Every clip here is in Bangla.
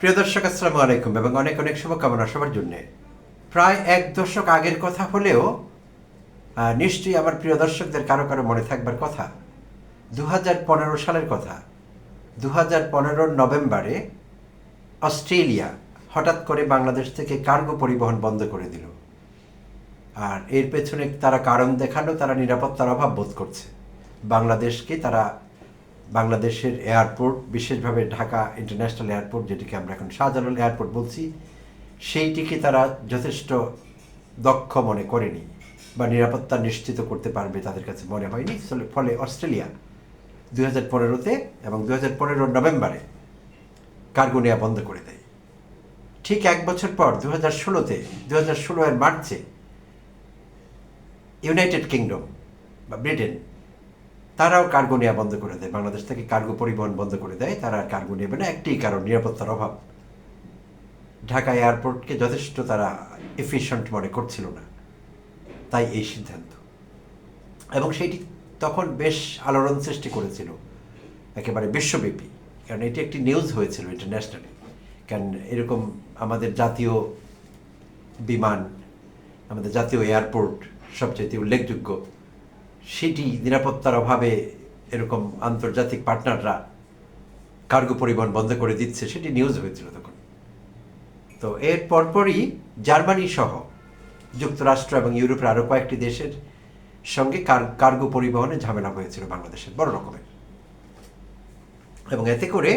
প্রিয় দর্শক, আসসালামু আলাইকুম এবং অনেক অনেক শুভকামনা সবার জন্য। প্রায় এক দশক আগের কথা হলেও নিশ্চয়ই আমার প্রিয় দর্শকদের কারও কারও মনে থাকবার কথা। দু হাজার পনেরো সালের কথা। দু হাজার নভেম্বরে অস্ট্রেলিয়া হঠাৎ করে বাংলাদেশ থেকে কার্গো পরিবহন বন্ধ করে দিল। আর এর পেছনে তারা কারণ দেখানো তারা নিরাপত্তার অভাব বোধ করছে। বাংলাদেশকে তারা বাংলাদেশের এয়ারপোর্ট, বিশেষভাবে ঢাকা ইন্টারন্যাশনাল এয়ারপোর্ট, যেটিকে আমরা এখন শাহজালাল এয়ারপোর্ট বলছি, সেইটিকে তারা যথেষ্ট দক্ষ মনে করেনি বা নিরাপত্তা নিশ্চিত করতে পারবে তাদের কাছে মনে হয়নি। ফলে- অস্ট্রেলিয়া দু হাজার পনেরোতে এবং দু হাজার পনেরোর নভেম্বরে কার্গো নেওয়া বন্ধ করে দেয়। ঠিক এক বছর পর দু হাজার ষোলোতে দু হাজার ষোলো এর মার্চে ইউনাইটেড কিংডম বা ব্রিটেন তারাও কার্গো নেওয়া বন্ধ করে দেয়। বাংলাদেশ থেকে কার্গো পরিবহন বন্ধ করে দেয়। তারা আর কার্গো নেবে না। একটি কারণ, নিরাপত্তার অভাব। ঢাকা এয়ারপোর্টকে যথেষ্ট তারা এফিশিয়েন্ট মনে করছিল না। তাই এই সিদ্ধান্ত। এবং সেটি তখন বেশ আলোড়ন সৃষ্টি করেছিল। একেবারে বিশ্বব্যাপী। কারণ এটি একটি নিউজ হয়েছিল ইন্টারন্যাশনালি কারণ এরকম আমাদের জাতীয় বিমান, আমাদের জাতীয় এয়ারপোর্ট সবচেয়ে উল্লেখযোগ্য। সেটি নিরাপত্তার অভাবে এরকম আন্তর্জাতিক পার্টনাররা কার্গো পরিবহন বন্ধ করে দিচ্ছে, সেটি নিউজ হয়েছিল তখন। তো এর পরপরই জার্মানি সহ যুক্তরাষ্ট্র এবং ইউরোপের আরও কয়েকটি দেশের সঙ্গে কার্গো পরিবহনে ঝামেলা হয়েছিল বাংলাদেশের, বড় রকমের। এবং এতে করে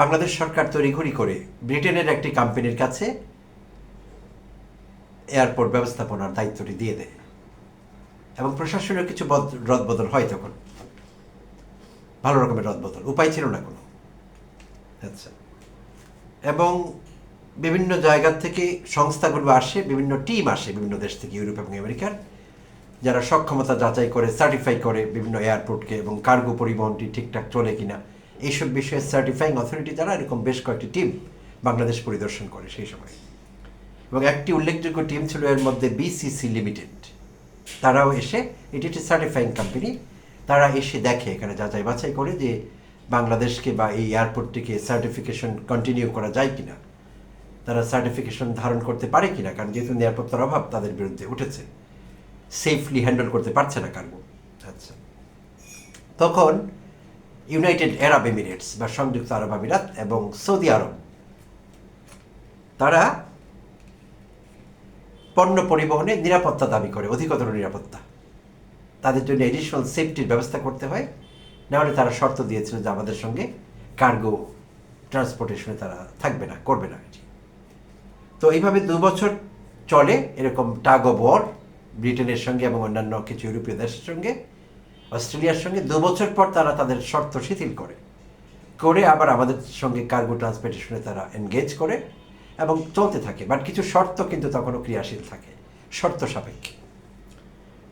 বাংলাদেশ সরকার তড়িঘড়ি করে ব্রিটেনের একটি কোম্পানির কাছে এয়ারপোর্ট ব্যবস্থাপনার দায়িত্বটি দিয়ে দেয়। এবং প্রশাসনের কিছু বদ- রদবদল হয় তখন। ভালো রকমের রদবদল, উপায় ছিল না কোনো। আচ্ছা। এবং বিভিন্ন জায়গা থেকে সংস্থাগুলো আসে, বিভিন্ন টিম আসে বিভিন্ন দেশ থেকে, ইউরোপ এবং আমেরিকার, যারা সক্ষমতা যাচাই করে সার্টিফাই করে বিভিন্ন এয়ারপোর্টকে এবং কার্গো পরিবহনটি ঠিকঠাক চলে কিনা, এইসব বিষয়ে সার্টিফাইং অথরিটি দ্বারা এরকম বেশ কয়েকটি টিম বাংলাদেশ পরিদর্শন করে সেই সময়। এবং একটি উল্লেখযোগ্য টিম ছিল এর মধ্যে বিসিসি লিমিটেড তারাও এসে এটি একটি সার্টিফাইং কোম্পানি তারা এসে দেখে এখানে যাচাই বাছাই করে যে বাংলাদেশকে বা এই এয়ারপোর্টটিকে সার্টিফিকেশন কন্টিনিউ করা যায় কিনা। তারা সার্টিফিকেশন ধারণ করতে পারে কিনা, কারণ যেহেতু নিরাপত্তার অভাব, তাদের বিরুদ্ধে উঠেছে। সেফলি হ্যান্ডেল করতে পারছে না কার্গো। আচ্ছা। তখন ইউনাইটেড আরব এমিরেটস বা সংযুক্ত আরব আমিরাত এবং সৌদি আরব, তারা পণ্য পরিবহনে নিরাপত্তা দাবি করে, অধিকতর নিরাপত্তা। তাদের জন্য এডিশনাল সেফটির ব্যবস্থা করতে হয়। নাহলে তারা শর্ত দিয়েছিল যে আমাদের সঙ্গে কার্গো ট্রান্সপোর্টেশনে তারা থাকবে না, করবে না এটি। তো এইভাবে দু বছর চলে এরকম টাগ অব ওয়ার ব্রিটেনের সঙ্গে এবং অন্যান্য কিছু ইউরোপীয় দেশের সঙ্গে, অস্ট্রেলিয়ার সঙ্গে। দু বছর পর তারা তাদের শর্ত শিথিল করে করে আবার আমাদের সঙ্গে কার্গো ট্রান্সপোর্টেশনে তারা এনগেজ করে। এবং চলতে থাকে বাট কিছু শর্ত কিন্তু তখনও ক্রিয়াশীল থাকে। শর্ত সাপেক্ষে।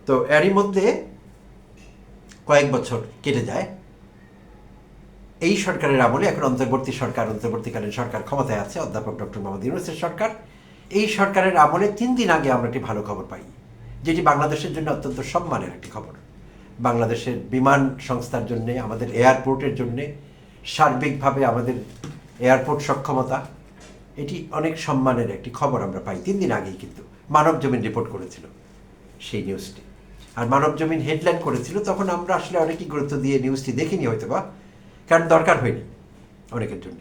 তো এরই মধ্যে কয়েক বছর কেটে যায়। এই সরকারের আমলে এখন অন্তর্বর্তী সরকার, অন্তর্বর্তীকালীন সরকার ক্ষমতায় আছে, অধ্যাপক ডক্টর মোহাম্মদ ইউনুসের সরকার। এই সরকারের আমলে তিন দিন আগে আমরা একটি ভালো খবর পাই, যেটি বাংলাদেশের জন্য অত্যন্ত সম্মানের একটি খবর। বাংলাদেশের বিমান সংস্থার জন্যে, আমাদের এয়ারপোর্টের জন্যে সার্বিকভাবে আমাদের এয়ারপোর্ট সক্ষমতা এটি অনেক সম্মানের একটি খবর আমরা পাই, তিন দিন আগেই কিন্তু। মানব জমিন রিপোর্ট করেছিল সেই নিউজটি আর মানব জমিন হেডলাইন করেছিল, তখন আমরা আসলে অনেকই গুরুত্ব দিয়ে নিউজটি দেখিনি হয়তো বা কারণ দরকার হয়নি অনেকের জন্য।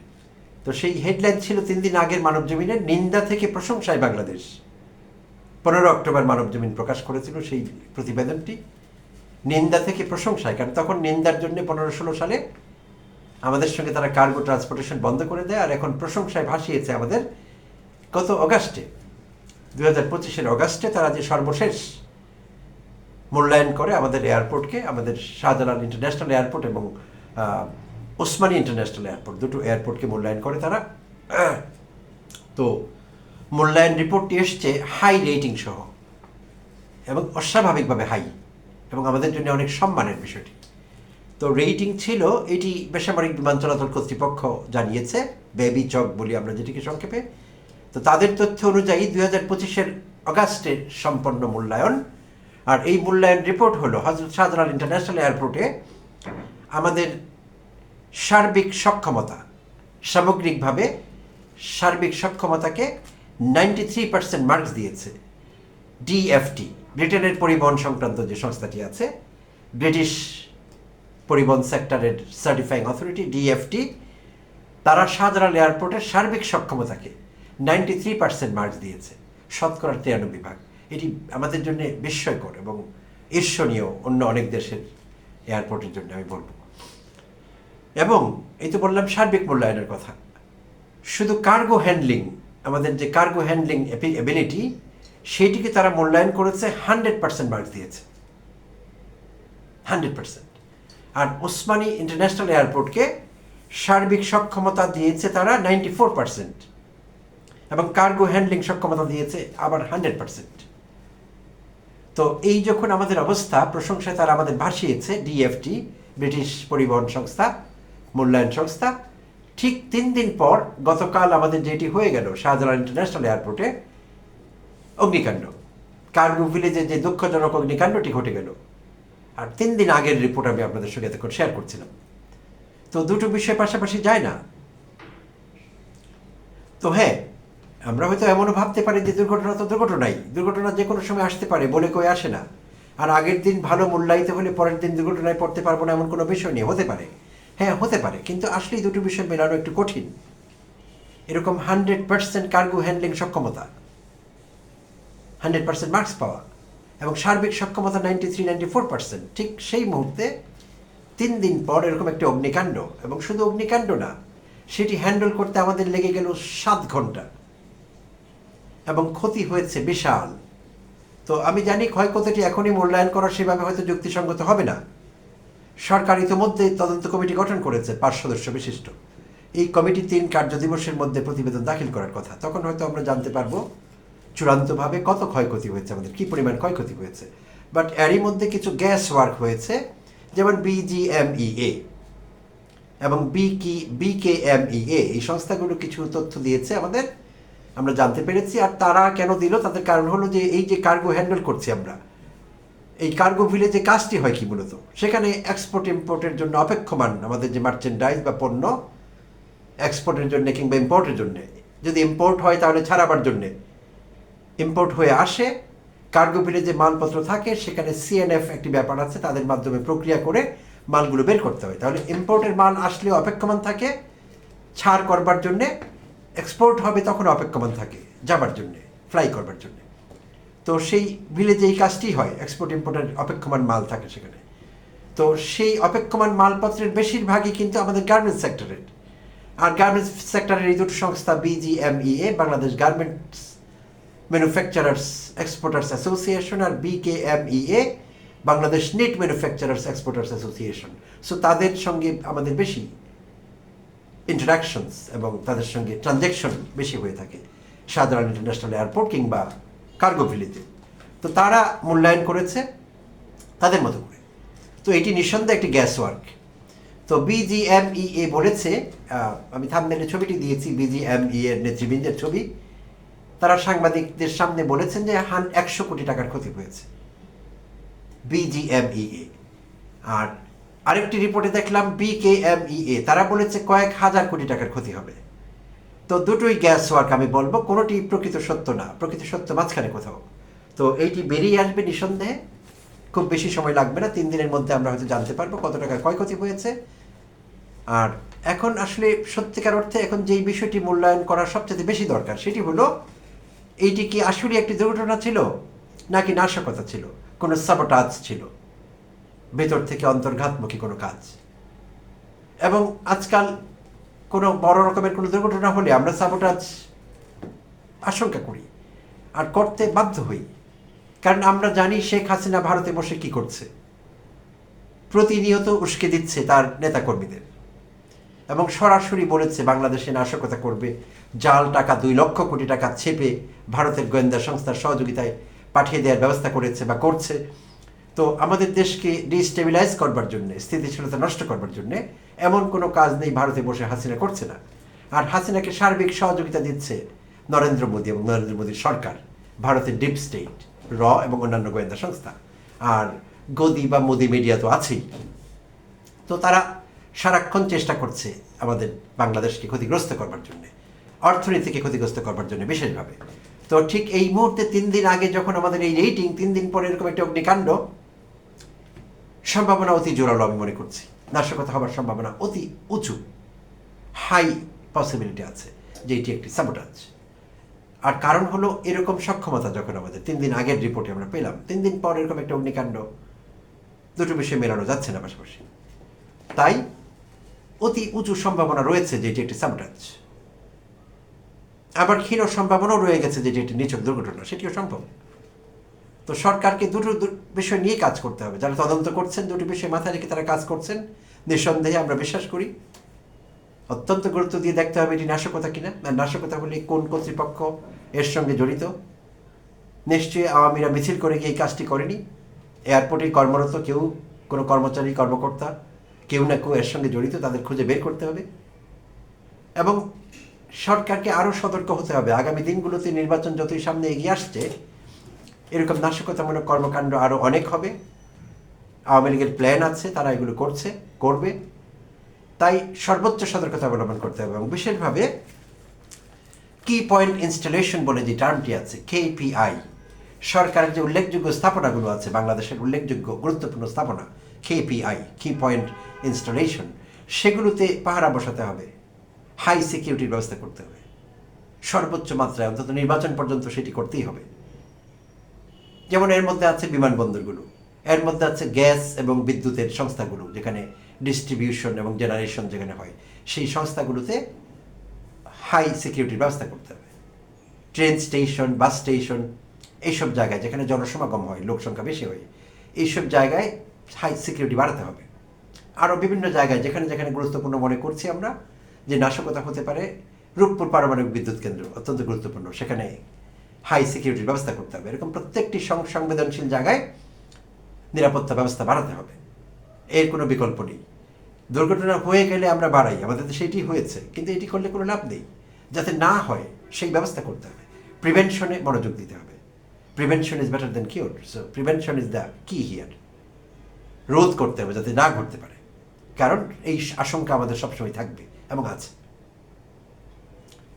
তো সেই হেডলাইন ছিল তিন দিন আগের মানব জমিনের নিন্দা থেকে প্রশংসায় বাংলাদেশ। পনেরো অক্টোবর মানব জমিন প্রকাশ করেছিল সেই প্রতিবেদনটি। নিন্দা থেকে প্রশংসায়, কারণ তখন নিন্দার জন্য পনেরো ষোলো সালে আমাদের সঙ্গে তারা কার্গো ট্রান্সপোর্টেশন বন্ধ করে দেয়, আর এখন প্রশংসায় ভাসিয়েছে আমাদের গত অগাস্টে দু হাজার পঁচিশের অগাস্টে তারা যে সর্বশেষ মূল্যায়ন করে আমাদের এয়ারপোর্টকে আমাদের শাহজালাল ইন্টারন্যাশনাল এয়ারপোর্ট এবং ওসমানী ইন্টারন্যাশনাল এয়ারপোর্ট দুটো এয়ারপোর্টকে মূল্যায়ন করে তারা। তো মূল্যায়ন রিপোর্টটি এসছে হাই রেটিং সহ, এবং অস্বাভাবিকভাবে হাই এবং আমাদের জন্য অনেক সম্মানের বিষয়টি। তো রেটিং ছিল, এটি বেসামরিক বিমান চলাচল কর্তৃপক্ষ জানিয়েছে, বেবি চক বলি আমরা যেটিকে সংক্ষেপে। তো তাদের তথ্য অনুযায়ী দুই হাজার পঁচিশের অগাস্টে সম্পন্ন মূল্যায়ন, আর এই মূল্যায়ন রিপোর্ট হলো হজরত শাহজালাল ইন্টারন্যাশনাল এয়ারপোর্টে আমাদের সার্বিক সক্ষমতা, সামগ্রিকভাবে সার্বিক সক্ষমতাকে নাইনটি থ্রি পার্সেন্ট মার্কস দিয়েছে ডিএফটি ব্রিটেনের পরিবহন সংক্রান্ত যে সংস্থাটি আছে, ব্রিটিশ পরিবহন সেক্টরের সার্টিফাইং অথরিটি ডিএফটি তারা শাহজালাল এয়ারপোর্টের সার্বিক সক্ষমতাকে নাইনটি থ্রি পার্সেন্ট মার্কস দিয়েছে। শতকরা তিরানব্বই ভাগ। এটি আমাদের জন্য বিস্ময়কর এবং ঈর্ষণীয় অন্য অনেক দেশের এয়ারপোর্টের জন্য আমি বলব। এবং এই তো বললাম সার্বিক মূল্যায়নের কথা। শুধু কার্গো হ্যান্ডলিং আমাদের যে কার্গো হ্যান্ডলিং এবিলিটি সেইটিকে তারা মূল্যায়ন করেছে হান্ড্রেড পার্সেন্ট মার্কস দিয়েছে। হান্ড্রেড পার্সেন্ট আর ওসমানী ইন্টারন্যাশনাল এয়ারপোর্টকে সার্বিক সক্ষমতা দিয়েছে তারা নাইনটি ফোর পার্সেন্ট এবং কার্গো হ্যান্ডলিং সক্ষমতা দিয়েছে আবার হান্ড্রেড পার্সেন্ট। তো এই যখন আমাদের অবস্থা, প্রশংসায় তারা আমাদের ভাসিয়েছে ডিএফটি, ব্রিটিশ পরিবহন সংস্থা, মূল্যায়ন সংস্থা। ঠিক তিন দিন পর গতকাল আমাদের যেটি হয়ে গেল শাহজালাল ইন্টারন্যাশনাল এয়ারপোর্টে অগ্নিকাণ্ড। কার্গো ভিলেজে যে দুঃখজনক অগ্নিকাণ্ডটি ঘটে গেল। আর তিন দিন আগের রিপোর্ট আমি আপনাদের সঙ্গে এতক্ষণ শেয়ার করছিলাম। তো দুটো বিষয় পাশাপাশি যায় না। তো হ্যাঁ আমরা হয়তো এমনও ভাবতে পারি যে দুর্ঘটনা তো দুর্ঘটনাই। দুর্ঘটনা যে কোনো সময় আসতে পারে, বলে কই আসে না। আর আগের দিন ভালো মূল্যায়িত হলে পরের দিন দুর্ঘটনায় পড়তে পারব না এমন কোনো বিষয় নেই হতে পারে। হ্যাঁ হতে পারে। কিন্তু আসলেই দুটো বিষয় মেলানো একটু কঠিন। এরকম হান্ড্রেড পার্সেন্ট কার্গো হ্যান্ডলিং সক্ষমতা। হান্ড্রেড পার্সেন্ট মার্কস পাওয়া। এবং সার্বিক সক্ষমতা ninety three ninety four percent ঠিক সেই মুহূর্তে তিন দিন পর এরকম একটি অগ্নিকাণ্ড, এবং শুধু অগ্নিকাণ্ড না, সেটি হ্যান্ডেল করতে আমাদের লেগে গেল সাত ঘণ্টা। এবং ক্ষতি হয়েছে বিশাল। তো আমি জানি ক্ষয়ক্ষতিটি এখনই মূল্যায়ন করা সেভাবে হয়তো যুক্তিসঙ্গত হবে না। সরকার ইতিমধ্যে তদন্ত কমিটি গঠন করেছে, পাঁচ সদস্য বিশিষ্ট। এই কমিটি তিন কার্যদিবসের মধ্যে প্রতিবেদন দাখিল করার কথা। তখন হয়তো আমরা জানতে পারব চূড়ান্তভাবে কত ক্ষয়ক্ষতি হয়েছে আমাদের? কি পরিমাণ ক্ষয়ক্ষতি হয়েছে? বাট এরই মধ্যে কিছু গ্যাস ওয়ার্ক হয়েছে, যেমন বিজিএমইএ এবং বি বিকি বিকেএমইএ এই সংস্থাগুলো কিছু তথ্য দিয়েছে আমাদের, আমরা জানতে পেরেছি, আর তারা কেন দিল? তাদের কারণ হলো যে এই যে কার্গো হ্যান্ডেল করছি আমরা, এই কার্গো ভিলেজে কাজটি হয় কি মূলত? সেখানে এক্সপোর্ট ইম্পোর্টের জন্য অপেক্ষমান আমাদের যে মার্চেন্ডাইজ বা পণ্য এক্সপোর্টের জন্য কিংবা ইম্পোর্টের জন্য। যদি ইম্পোর্ট হয় তাহলে ছাড়াবার জন্যে। ইম্পোর্ট হয়ে আসে। কার্গো বিলে যে মালপত্র থাকে, সেখানে সিএনএফ একটি ব্যাপার আছে, তাদের মাধ্যমে প্রক্রিয়া করে মালগুলো বের করতে হয়। তাহলে ইম্পোর্টের মাল আসলে অপেক্ষমান থাকে, ছাড় করবার জন্যে এক্সপোর্ট হবে তখন অপেক্ষমান থাকে, যাবার জন্যে ফ্লাই করবার জন্যে। তো সেই ভিলেজে এই কাজটি হয় এক্সপোর্ট ইম্পোর্টের অপেক্ষমান মাল থাকে সেখানে। তো সেই অপেক্ষমান মালপত্রের বেশিরভাগই কিন্তু আমাদের গার্মেন্টস সেক্টরের আর গার্মেন্টস সেক্টরের এই দুটো সংস্থা BGMEA Bangladesh garments manufacturers exporters association আর BKMEA Bangladesh knit manufacturers exporters association so তাদের সঙ্গে আমাদের বেশি ইন্টারাকশনস এবং তাদের সঙ্গে ট্রানজ্যাকশন বেশি হয়ে থাকে সাধারণ ইন্টারন্যাশনাল এয়ারপোর্ট কিংবা কার্গো ভিলিতে তো তারা মূল্যায়ন করেছে তাদের মতো করে। তো এটি নিঃসন্দেহে একটি গ্যাস ওয়ার্ক তো বিজিএমইএ বলেছে আহ, আমি থামনেলে ছবিটি দিয়েছি বিজিএমই এর নেতৃবৃন্দের ছবি। তারা সাংবাদিকদের সামনে বলেছেন যে হান একশো কোটি টাকার ক্ষতি হয়েছে। বিজিএমইএ আর আরেকটি রিপোর্টে দেখলাম বিকেএমইএ তারা বলেছে কয়েক হাজার কোটি টাকার ক্ষতি হবে। তো দুটোই গ্যাস ওয়ার্ক আমি বলব, কোনোটি প্রকৃত সত্য না, প্রকৃত সত্য মাঝখানে কোথাও। তো এইটি বেরিয়ে আসবে নিঃসন্দেহে। খুব বেশি সময় লাগবে না, তিন দিনের মধ্যে আমরা হয়তো জানতে পারব কত টাকার ক্ষয়ক্ষতি হয়েছে। আর এখন আসলে সত্যিকার অর্থে এখন যেই বিষয়টি মূল্যায়ন করা সবচেয়ে বেশি দরকার, সেটি হলো এইটি কি আসলে একটি দুর্ঘটনা ছিল, নাকি নাশকতা ছিল, কোনো সাবোটাজ ছিল? ভেতর থেকে অন্তর্ঘাতমুখী কোনো কাজ? এবং আজকাল কোনো বড় রকমের কোনো দুর্ঘটনা হলে আমরা সাবোটাজ আশঙ্কা করি আর করতে বাধ্য হই। কারণ আমরা জানি শেখ হাসিনা ভারতে বসে কি করছে। প্রতিনিয়ত উস্কে দিচ্ছে তার নেতাকর্মীদের। এবং সরাসরি বলেছে বাংলাদেশে নাশকতা করবে জাল টাকা, দুই লক্ষ কোটি টাকা ছেপে ভারতের গোয়েন্দা সংস্থার সহযোগিতায় পাঠিয়ে দেওয়ার ব্যবস্থা করেছে বা করছে। তো আমাদের দেশকে ডিস্টেবিলাইজ করবার জন্য, স্থিতিশীলতা নষ্ট করবার জন্য এমন কোনো কাজ নেই ভারতে বসে হাসিনা করছে না। আর হাসিনাকে সার্বিক সহযোগিতা দিচ্ছে নরেন্দ্র মোদী এবং নরেন্দ্র মোদীর সরকার, ভারতের ডিপ স্টেট র এবং অন্যান্য গোয়েন্দা সংস্থা। আর গদি বা মোদি মিডিয়া তো আছেই। তো তারা সারাক্ষণ চেষ্টা করছে আমাদের বাংলাদেশকে ক্ষতিগ্রস্ত করবার জন্য। অর্থনীতিকে ক্ষতিগ্রস্ত করবার জন্য বিশেষভাবে। তো ঠিক এই মুহূর্তে তিন দিন আগে যখন আমাদের এই রেটিং তিন দিন পরে এরকম একটা অগ্নিকাণ্ড, সম্ভাবনা অতি জোরালো আমি মনে করছি। নাশকতা হবার সম্ভাবনা অতি উঁচু। হাই পসিবিলিটি আছে যে এটি একটি সাবোটাজ আর কারণ হলো এরকম সক্ষমতা যখন আমাদের, তিন দিন আগের রিপোর্টে আমরা পেলাম, তিন দিন পর এরকম একটা অগ্নিকাণ্ড, দুটো বিষয় মেলানো যাচ্ছে না পাশাপাশি। তাই অতি উঁচু সম্ভাবনা রয়েছে যে এটি একটি সাবোটাজ আবার ক্ষীণ সম্ভাবনাও রয়ে গেছে যে এটি নিচক দুর্ঘটনা, সেটিও সম্ভব। তো সরকারকে দুটো বিষয় নিয়ে কাজ করতে হবে। যারা তদন্ত করছেন, দুটি বিষয় মাথায় রেখে তারা কাজ করছেন। নিঃসন্দেহে আমরা বিশ্বাস করি, অত্যন্ত গুরুত্ব দিয়ে দেখতে হবে এটি নাশকতা কিনা নাশকতা হলে কোন কর্তৃপক্ষ এর সঙ্গে জড়িত। নিশ্চয়ই আওয়ামীরা মিছিল করে গিয়ে এই কাজটি করেনি। এয়ারপোর্টে কর্মরত কেউ, কোনো কর্মচারী, কর্মকর্তা, কেউ না কেউ এর সঙ্গে জড়িত, তাদের খুঁজে বের করতে হবে। এবং সরকারকে আরও সতর্ক হতে হবে। আগামী দিনগুলোতে নির্বাচন যতই সামনে এগিয়ে আসছে, এরকম নাশকতামূলক কর্মকাণ্ড আরও অনেক হবে। আওয়ামী লীগের প্ল্যান আছে, তারা এগুলো করছে, করবে। তাই সর্বোচ্চ সতর্কতা অবলম্বন করতে হবে এবং বিশেষভাবে কি পয়েন্ট ইনস্টলেশন বলে যে টার্মটি আছে কেপিআই সরকারের যে উল্লেখযোগ্য স্থাপনাগুলো আছে, বাংলাদেশের উল্লেখযোগ্য গুরুত্বপূর্ণ স্থাপনা কেপিআই কি পয়েন্ট ইনস্টলেশন সেগুলোতে পাহারা বসাতে হবে। হাই সিকিউরিটির ব্যবস্থা করতে হবে। সর্বোচ্চ মাত্রায়, অন্তত নির্বাচন পর্যন্ত সেটি করতেই হবে। যেমন এর মধ্যে আছে বিমানবন্দরগুলো। এর মধ্যে আছে গ্যাস এবং বিদ্যুতের সংস্থাগুলো, যেখানে ডিস্ট্রিবিউশন এবং জেনারেশন যেখানে হয়, সেই সংস্থাগুলোতে হাই সিকিউরিটির ব্যবস্থা করতে হবে। ট্রেন স্টেশন বাস স্টেশন এইসব জায়গায় যেখানে জনসমাগম হয়, লোক সংখ্যা বেশি হয়, এইসব জায়গায় হাই সিকিউরিটি বাড়াতে হবে। আরও বিভিন্ন জায়গায়, যেখানে যেখানে গুরুত্বপূর্ণ মনে করছি আমরা যে নাশকতা হতে পারে রূপপুর পারমাণবিক বিদ্যুৎ কেন্দ্র, অত্যন্ত গুরুত্বপূর্ণ। সেখানে হাই সিকিউরিটির ব্যবস্থা করতে হবে। এরকম প্রত্যেকটি সংবেদনশীল জায়গায় নিরাপত্তা ব্যবস্থা বাড়াতে হবে। এর কোনো বিকল্প নেই। দুর্ঘটনা হয়ে গেলে আমরা বাড়াই। আমাদের সেটি হয়েছে, কিন্তু এটি করলে কোনো লাভ নেই। যাতে না হয়, সেই ব্যবস্থা করতে হবে। প্রিভেনশনে মনোযোগ দিতে হবে। Prevention is better than cure so prevention is the key here রোধ করতে হবে যাতে না ঘটতে পারে। কারণ এই আশঙ্কা আমাদের সবসময় থাকবে। এবং আছে।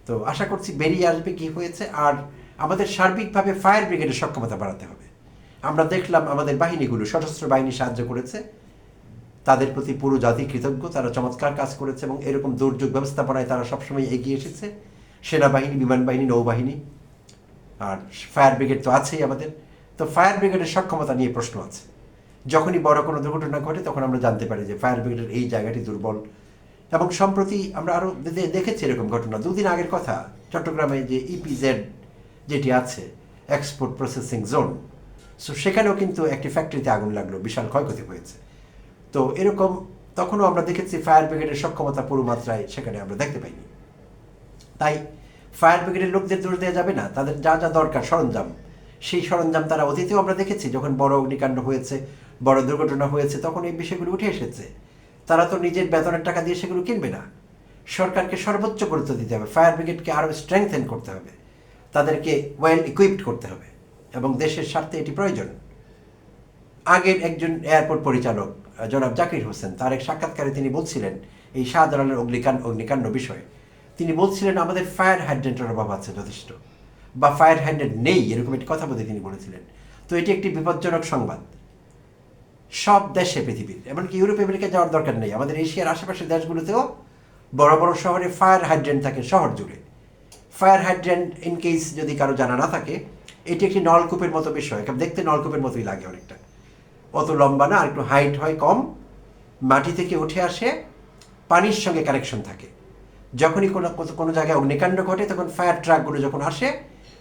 তো আশা করছি বেরিয়ে আসবে কি হয়েছে, আর আমাদের সার্বিকভাবে ফায়ার ব্রিগেডের সক্ষমতা বাড়াতে হবে। আমরা দেখলাম আমাদের বাহিনীগুলো সশস্ত্র বাহিনী সাহায্য করেছে। তাদের প্রতি পুরো জাতি কৃতজ্ঞ, তারা চমৎকার কাজ করেছে এবং এরকম দুর্যোগ ব্যবস্থাপনায় তারা সবসময় এগিয়ে এসেছে। সেনাবাহিনী বিমান বাহিনী নৌবাহিনী, আর ফায়ার ব্রিগেড তো আছেই আমাদের। তো ফায়ার ব্রিগেডের সক্ষমতা নিয়ে প্রশ্ন আছে। যখনই বড় কোনো দুর্ঘটনা ঘটে, তখন আমরা জানতে পারি যে ফায়ার ব্রিগেডের এই জায়গাটি দুর্বল। এবং সম্প্রতি আমরা আরও দেখেছি এরকম ঘটনা। দুদিন আগের কথা, চট্টগ্রামে যে ইপিজেড যেটি আছে এক্সপোর্ট প্রসেসিং জোন সো সেখানেও কিন্তু একটি ফ্যাক্টরিতে আগুন লাগল, বিশাল ক্ষয়ক্ষতি হয়েছে। তো এরকম তখনও আমরা দেখেছি ফায়ার ব্রিগেডের সক্ষমতা পুরো মাত্রায় সেখানে আমরা দেখতে পাইনি। তাই ফায়ার ব্রিগেডের লোকদের দোষ দেওয়া যাবে না, তাদের যা যা দরকার, সরঞ্জাম। সেই সরঞ্জাম তারা অতীতেও আমরা দেখেছি, যখন বড় অগ্নিকাণ্ড হয়েছে, বড় দুর্ঘটনা হয়েছে, তখন এই বিষয়গুলো উঠে এসেছে। তারা তো নিজের বেতনের টাকা দিয়ে সেগুলো কিনবে না। সরকারকে সর্বোচ্চ গুরুত্ব দিতে হবে, ফায়ার ব্রিগেডকে আরও স্ট্রেংথেন করতে হবে, তাদেরকে ওয়েল ইকুইপড করতে হবে এবং দেশের স্বার্থে এটি প্রয়োজন। আগের একজন এয়ারপোর্ট পরিচালক, জনাব জাকির হোসেন, তার এক সাক্ষাৎকারে তিনি বলছিলেন, এই শাহজালালের অগ্নিকাণ্ড অগ্নিকাণ্ড বিষয়ে, তিনি বলছিলেন, আমাদের ফায়ার হাইড্রেন্টের অভাব আছে যথেষ্ট, বা ফায়ার হাইড্রেন্ট নেই, এরকম একটি কথা বলে তিনি বলেছিলেন। তো এটি একটি বিপজ্জনক সংবাদ। সব দেশে পৃথিবীর, এমনকি ইউরোপ আমেরিকা যাওয়ার দরকার নেই। আমাদের এশিয়ার আশেপাশের দেশগুলোতেও বড় বড় শহরে ফায়ার হাইড্রেন্ট থাকে শহর জুড়ে। ফায়ার হাইড্রেন্ট ইন কেস যদি কারও জানা না থাকে, এটি একটি নলকূপের মতো বিষয়। কারণ দেখতে নলকূপের মতোই লাগে অনেকটা। অত লম্বা না, আর একটু হাইট হয় কম। মাটি থেকে উঠে আসে, পানির সঙ্গে কানেকশন থাকে। যখনই কোনো, কোনো- জায়গায় অগ্নিকাণ্ড ঘটে, তখন ফায়ার ট্রাকগুলো যখন আসে,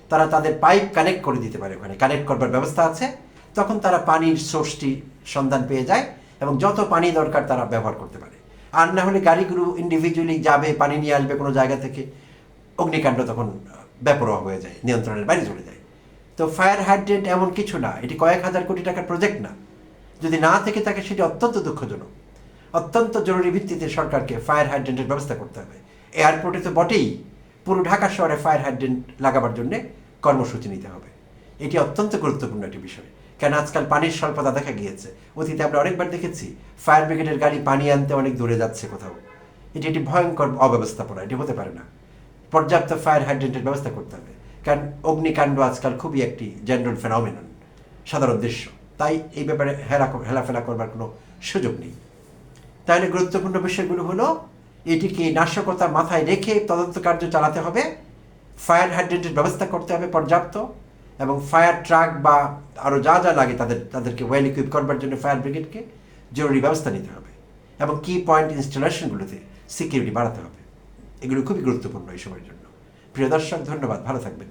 তারা তাদের পাইপ কানেক্ট করে দিতে পারে ওখানে। কানেক্ট করবার ব্যবস্থা আছে। তখন তারা পানির সোর্সটি সন্ধান পেয়ে যায় এবং যত পানি দরকার তারা ব্যবহার করতে পারে। আর না হলে গাড়িগুলো ইন্ডিভিজুয়ালি যাবে পানি নিয়ে আসবে কোনো জায়গা থেকে অগ্নিকাণ্ড তখন আহ, বেপরোয়া হয়ে যায় নিয়ন্ত্রণের বাইরে চলে যায়। তো ফায়ার হাইড্রেন্ট এমন কিছু না এটি কয়েক হাজার কোটি টাকার প্রজেক্ট না। যদি না থেকে থাকে সেটি অত্যন্ত দুঃখজনক। অত্যন্ত জরুরি ভিত্তিতে সরকারকে ফায়ার হাইড্রেন্টের ব্যবস্থা করতে হবে। এয়ারপোর্টে তো বটেই পুরো ঢাকা শহরে ফায়ার হাইড্রেন্ট লাগাবার জন্য কর্মসূচি নিতে হবে। এটি অত্যন্ত গুরুত্বপূর্ণ একটি বিষয়। কেন আজকাল পানির স্বল্পতা দেখা গিয়েছে? অতীতে আমরা অনেকবার দেখেছি, ফায়ার ব্রিগেডের গাড়ি পানি আনতে অনেক দূরে যাচ্ছে কোথাও। এটি একটি ভয়ঙ্কর অব্যবস্থাপনা, এটি হতে পারে না। পর্যাপ্ত ফায়ার হাইড্রেন্টের ব্যবস্থা করতে হবে। কারণ অগ্নিকাণ্ড আজকাল খুবই একটি জেনারেল ফেনামিনন সাধারণ দৃশ্য। তাই এই ব্যাপারে হেলা হেলাফেলা করবার কোনো সুযোগ নেই। তাহলে গুরুত্বপূর্ণ বিষয়গুলো হলো, এটিকে নাশকতা মাথায় রেখে তদন্ত কার্য চালাতে হবে। ফায়ার হাইড্রেন্টের ব্যবস্থা করতে হবে পর্যাপ্ত। এবং ফায়ার ট্রাক বা আরও যা যা লাগে তাদের, তাদেরকে ওয়েল ইকুইপ করবার জন্য ফায়ার ব্রিগেডকে জরুরি ব্যবস্থা নিতে হবে এবং কি পয়েন্ট ইনস্টলেশনগুলোতে সিকিউরিটি বাড়াতে হবে। এগুলো খুবই গুরুত্বপূর্ণ এই সময়ের জন্য। প্রিয় দর্শক, ধন্যবাদ। ভালো থাকবেন।